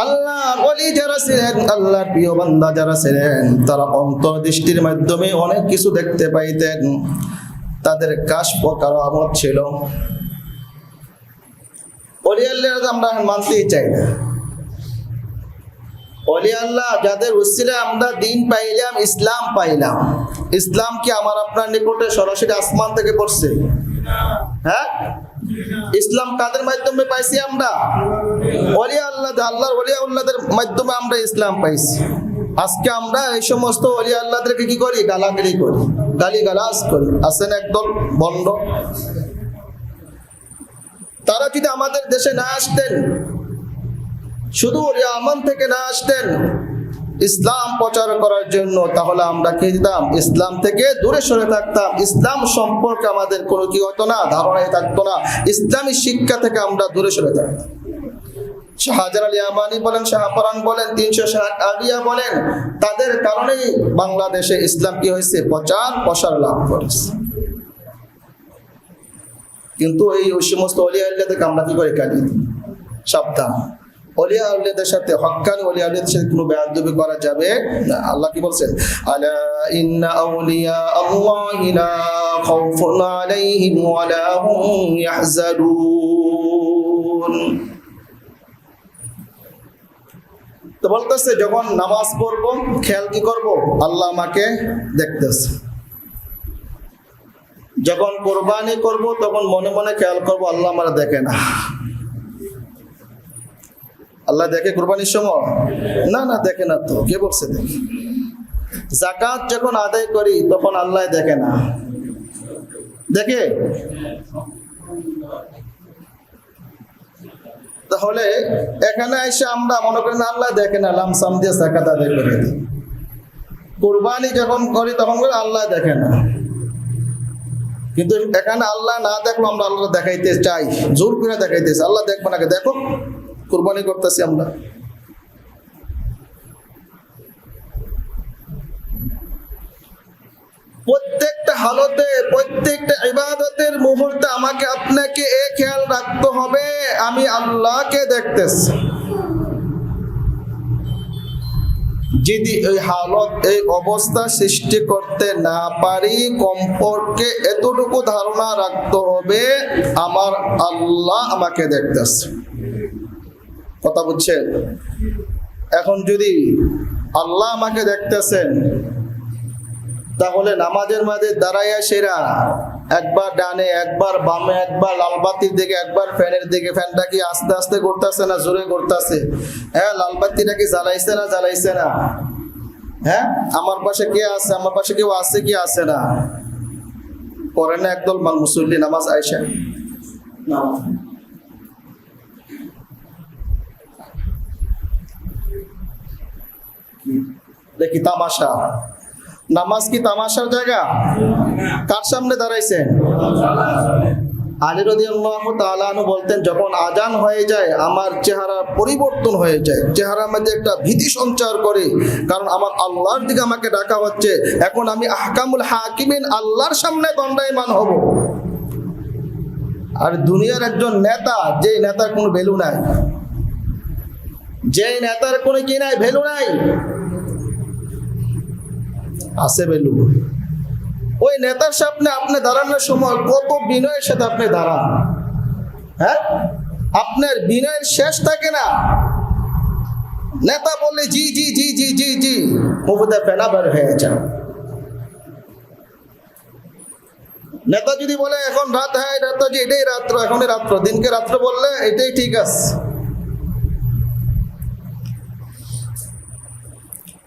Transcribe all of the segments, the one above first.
আল্লাহ যারা আল্লাহর প্রিয় বান্দা যারা তারা অন্তর্দৃষ্টির মাধ্যমে অনেক কিছু দেখতে পাইতেন। তাদের ছিল। অলি আল্লাহ আমরা মানতেই চাই না। অলি আল্লাহ যাদের উসিলে আমরা দিন পাইলাম, ইসলাম পাইলাম। ইসলাম কি আমার আপনার নিকটে সরাসরি আসমান থেকে পড়ছে? হ্যাঁ? ইসলাম কাদের মাধ্যমে পাইছি আমরা? অলি আল্লাহ, আল্লাহর অলি আল্লাহদের মাধ্যমে আমরা ইসলাম পাইছি। আজকে আমরা এই সমস্ত অলি আল্লাহদেরকে কি করি? গালাগালি করি গালি গালাজ করি। আসেন একদল বন্ড তারা যদি আমাদের দেশে না আসতেন, শুধু ইয়ামান থেকে না আসতেন ইসলাম প্রচার করার জন্য তাহলে আমরা কি দিতাম? ইসলাম থেকে দূরে সরে থাকতাম। ইসলাম সম্পর্কে আমাদের কোনো কি হতো না, ধারণাই থাকতো না। ইসলামী শিক্ষা থেকে আমরা দূরে সরে থাকতাম। শাহজালাল আলী আমানি বলেন শাহপরান বলেন, তিনশো ষাট আলিয়া বলেন, তাদের কারণেই বাংলাদেশে ইসলাম কি হয়েছে? প্রচার, প্রসার লাভ করেছে। কিন্তু এই ওই সমস্ত অলিয়া আমরা কি করে কাটি সাবধান। সাথে সাথে কোনো করা যাবে আল্লাহ কি বলছেন? বলতেছে, যখন নামাজ পড়ব, খেয়াল কি করব? আল্লাহ আমাকে দেখতেছে। যখন কোরবানি করব, তখন মনে মনে খেয়াল করব, আল্লাহ আমার দেখে না। আল্লাহ দেখে কোরবানির সময়? না না, দেখে না তো। কে বলছে দেখে? জাকাত যখন আদায় করি, তখন আল্লাহ দেখে না। দেখে? তাহলে এখানে এসে আমরা মনে করি না, আল্লাহ দেখে না, লামসাম দিয়ে জাকাত আদায় করে দিই। কোরবানি যখন করি, তখন করে আল্লাহ দেখে না। কিন্তু এখানে আল্লাহ না দেখল, আমরা আল্লাহ দেখাইতে চাই। জোর করে দেখাইতেছি আল্লাহ দেখব নাকি দেখো। কোরবানি করতেছি আমরা। প্রত্যেকটা হালতে, প্রত্যেকটা ইবাদতের মুহূর্তে আমাকে আপনাকে এ খেয়াল রাখতে হবে, আমি আল্লাহকে দেখতেছি। যদি এই হালত, এই অবস্থা সৃষ্টি করতে না পারি কম্পর্কে এতটুকু ধারণা রাখতে হবে, আমার আল্লাহ আমাকে দেখতেছে। কথা বুঝছেন এখন যদি আল্লাহ আমাকে দেখতেছেন, তাহলে নামাজের মাঝে দাঁড়াইয়া সেরা, একবার ডানে, একবার বামে, একবার লালবাতির দিকে, একবার ফ্যানের দিকে, ফ্যানটা কি আস্তে আস্তে করতেছে না জোরে করতেছে? হ্যাঁ লালবাতিটা কি জ্বালাইছে না জ্বালাইছে না? হ্যাঁ আমার পাশে কে আছে, আমার পাশে কেউ আছে কি আছে না? পরে না একদল মান মুসল্লি নামাজ আইসা। দেখি তামাশা। নামাজ কি তামাশার জায়গা? কার সামনে দাঁড়াইছেন? আলী রদি আল্লাহ তালানু বলতেন, যখন আজান হয়ে যায়, আমার চেহারা পরিবর্তন হয়ে যায়। চেহারার মধ্যে একটা ভীতি সঞ্চার করে, কারণ আমার আল্লাহর দিকে আমাকে ডাকা হচ্ছে। এখন আমি আহকামুল হাকিমিন, আল্লাহর সামনে দণ্ডায়মান হব। আর দুনিয়ার একজন নেতা যে নেতার কোনো ভ্যালু নাই। যে নেতার কোনো কি নাই? ভ্যালু নাই। আছে ভ্যালু ওই নেতার সামনে আপনি দাঁড়ানোর সময় কত বিনয়ের সাথে আপনি দাঁড়ান। হ্যাঁ? আপনার বিনয়ের শেষ থাকে না। নেতা বললে, জি জি জি জি জি জি। মুখতে ফেনা বের হয়ে নেতা যদি বলে, এখন রাত হ্যাঁ রাত এটাই রাত্র এখনই রাত্র, দিনকে রাত্র বললে এটাই ঠিক আছে।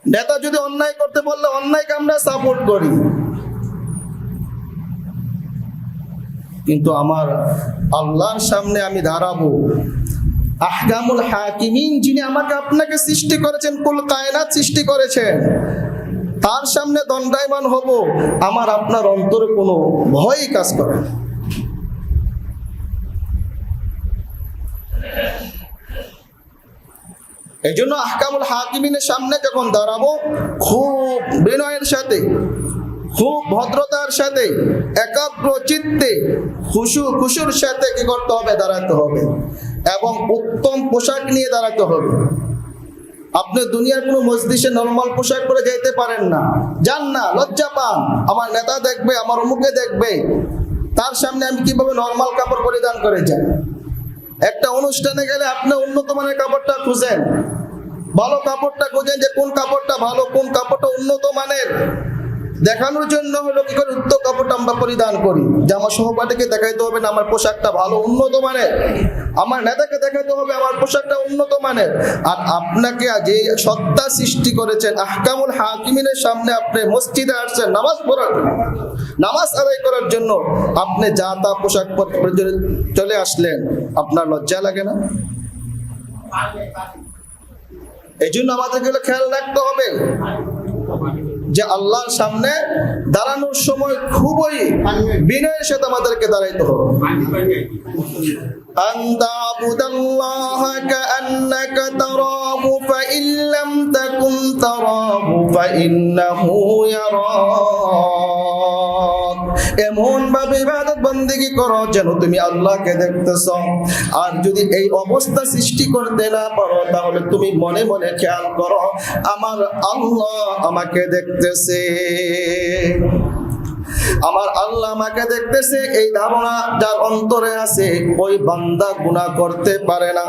নেতা যদি অন্যায় করতে বললে অন্যায়কে আমরা সাপোর্ট করি কিন্তু আমার আল্লাহর সামনে আমি দাঁড়াবো আহকামুল হাকিমিন যিনি আমাকে আপনাকে সৃষ্টি করেছেন, কুল কায়নাত সৃষ্টি করেছেন, তার সামনে দণ্ডায়মান হব, আমার আপনার অন্তরে কোনো ভয়ই কাজ করে না। এই জন্য আহকামুল হাকিমিনের সামনে যখন দাঁড়াবো, খুব বিনয়ের সাথে, খুব ভদ্রতার সাথে, একাগ্র চিত্তে, খুশু খুশুর সাথে কি করতে হবে? দাঁড়াতে হবে। এবং উত্তম পোশাক নিয়ে দাঁড়াতে হবে। আপনি দুনিয়ার কোনো মসজিদে নর্মাল পোশাক পরে যাইতে পারেন না। যান না, লজ্জা পান। আমার নেতা দেখবে, আমার অমুকে দেখবে। তার সামনে আমি কীভাবে নর্মাল কাপড় পরিধান করে যাই? একটা অনুষ্ঠানে গেলে আপনি উন্নত মানের কাপড়টা খুঁজেন। ভালো কাপড়টা খুঁজেন যে কোন কাপড়টা ভালো, কোন কাপড়টা উন্নত মানের। দেখানোর জন্য হলো কি করে উত্তর কাপড়টা আমরা পরিধান করি। যে আমার সহপাঠীকে দেখাইতে হবে না, আমার পোশাকটা ভালো, উন্নত মানের। আমার নেতাকে দেখাইতে হবে, আমার পোশাকটা উন্নত মানের। আর আপনাকে যে সত্তা সৃষ্টি করেছেন আহকামুল হাকিমিনের সামনে আপনি মসজিদে আসছেন নামাজ পড়ার নামাজ আদায় করার জন্য আপনি যা তা পোশাক চলে আসলেন, আপনার লজ্জা লাগে না? এই জন্য আমাদেরকে এগুলো খেয়াল রাখতে হবে যে আল্লাহর সামনে দাঁড়ানোর সময় খুবই বিনয়ের সাথে আমাদেরকে দাঁড়াইতে হবে أن تعبد الله كأنك تراه فإن لم تكن تراه فإنه يراك এমন ভাবে ইবাদত বন্দেগী করো যেন তুমি আল্লাহকে দেখতেছ। আর যদি এই অবস্থা সৃষ্টি করতে না পারো, তাহলে তুমি মনে মনে খেয়াল করো, আমার আল্লাহ আমাকে দেখতেছে। আমার আল্লাহ আমাকে দেখতেছে, এই ধারণা যার অন্তরে আছে, ওই বান্দা গুনাহ করতে পারে না।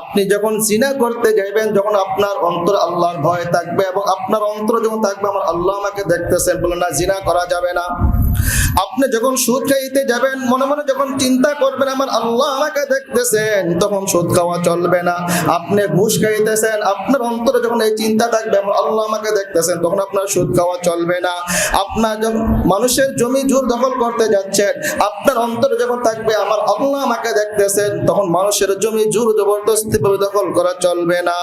আপনি যখন জিনা করতে যাইবেন, যখন আপনার অন্তর আল্লাহর ভয় থাকবে এবং আপনার অন্তর যখন থাকবে, আমার আল্লাহ আমাকে দেখতেছেন বলে না, জিনা করা যাবে না। আপনি যখন সুদ খাইতে যাবেন, মনে মনে যখন চিন্তা করবেন, আমার আল্লাহ আমাকে দেখতেছেন, তখন সুদ খাওয়া চলবে না। আপনি ঘুষ খাইতেছেন, আপনার অন্তরে যখন এই চিন্তা থাকবে, আমার আল্লাহ আমাকে দেখতেছেন, তখন আপনার সুদ খাওয়া চলবে না। আপনার যখন মানুষের জমি জোর দখল করতে যাচ্ছেন, আপনার অন্তরে যখন থাকবে, আমার আল্লাহ আমাকে দেখতেছেন, তখন মানুষের জমি জোর জবরদস্তি দখল করা চলবে না।